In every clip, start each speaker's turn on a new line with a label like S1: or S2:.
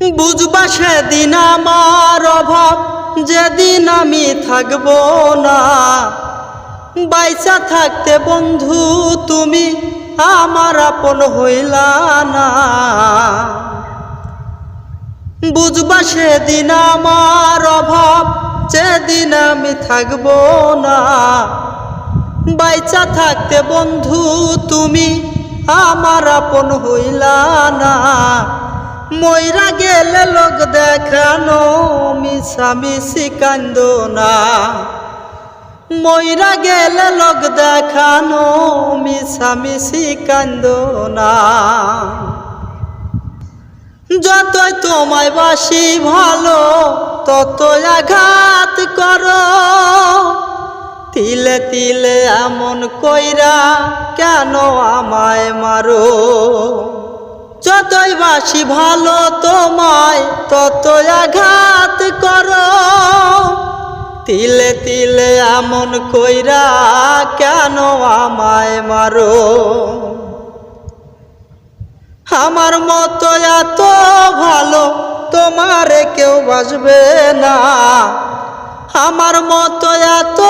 S1: বুঝবা সেদিন আমার অভাব, যেদিন আমি থাকব না। বাইসা থাকতে বন্ধু তুমি, আমার আপন হইলা না। বুঝবা সেদিন আমার অভাব, যেদিন আমি থাকব না। বাইচা থাকতে বন্ধু তুমি, আমার আপন হইলা না। ময়রা গেলে লোক দেখানো, মিশামিশি কান্দ না। ময়রা গেলে লোক দেখানো, মিশামিশি কান্দ না। যতই তোমায় বাসি ভালো, ততই আঘাত করো। তিলে তিলে এমন কইরা কেন আমায় মারো? যতই বাসি ভালো তোমায়, ততই আঘাত করো। তিলে তিলে এমন কইরা কেন আমায় মারো? আমার মতো এত ভালো তোমার কেউ বাসবে না। আমার মতো এত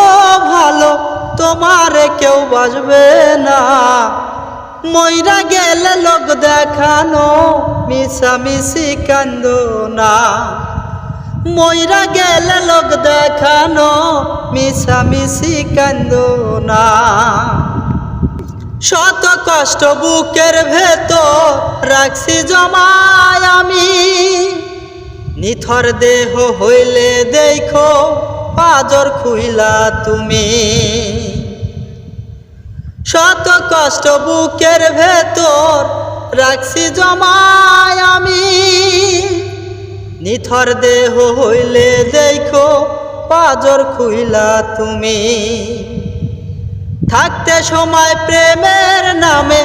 S1: ভালো তোমার কেউ বাসবে না। ময়রা গেলে লোক দেখানো, মিশামিশি কান্দ না। ময়রা গেল লোক দেখানো, মিশামিশি কান্দ না। শত কষ্ট বুকের ভেতর রাখছি জমায় আমি। নিথর দেহ হইলে দেখো, পাজর খুইলা তুমি। শত কষ্ট বুকের ভেতর রাখছি জমায় আমি। নিথর দেহ হইলে দেখো পাজর খুইলা তুমি। থাকতে সময় প্রেমের নামে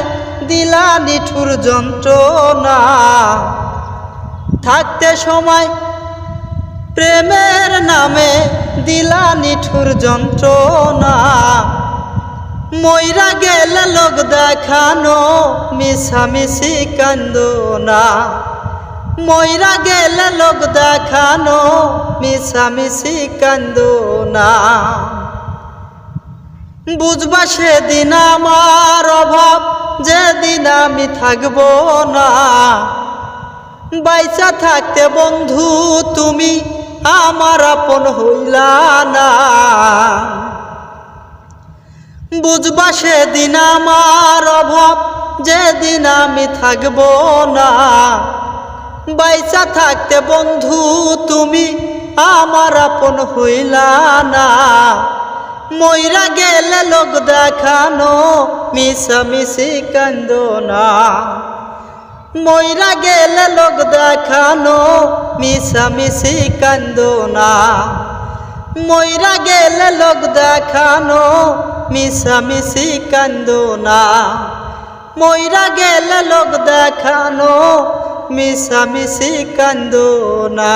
S1: দিলা নিঠুর যন্ত্রণা। থাকতে সময় প্রেমের নামে দিলা নিঠুর যন্ত্রণা। ময়রা গেলে লোক দেখানো, মিশামিশি কান্দ না ময়রা গেল লোক দেখানো, মিশামিশি কান্দ না বুঝবা সেদিন আমার অভাব, যেদিন আমি থাকব না। বাইচা থাকতে বন্ধু, তুমি আমার আপন হইলা না। বুঝবা সেদিন আমার অভাব, যেদিন আমি থাকব না। বাইচা থাকতে বন্ধু তুমি, আমার আপন হইলা না। ময়রা গেলে লোক দেখানো, মিশামিশি কান্দ না ময়রা গেলে লোক দেখানো, মিশামিশি কান্দ না ময়রা গেলে লোক দেখানো মিশামিশি কান্দো না। ময়রা গেলে লোক দেখানো মিশামিশি কান্দো না।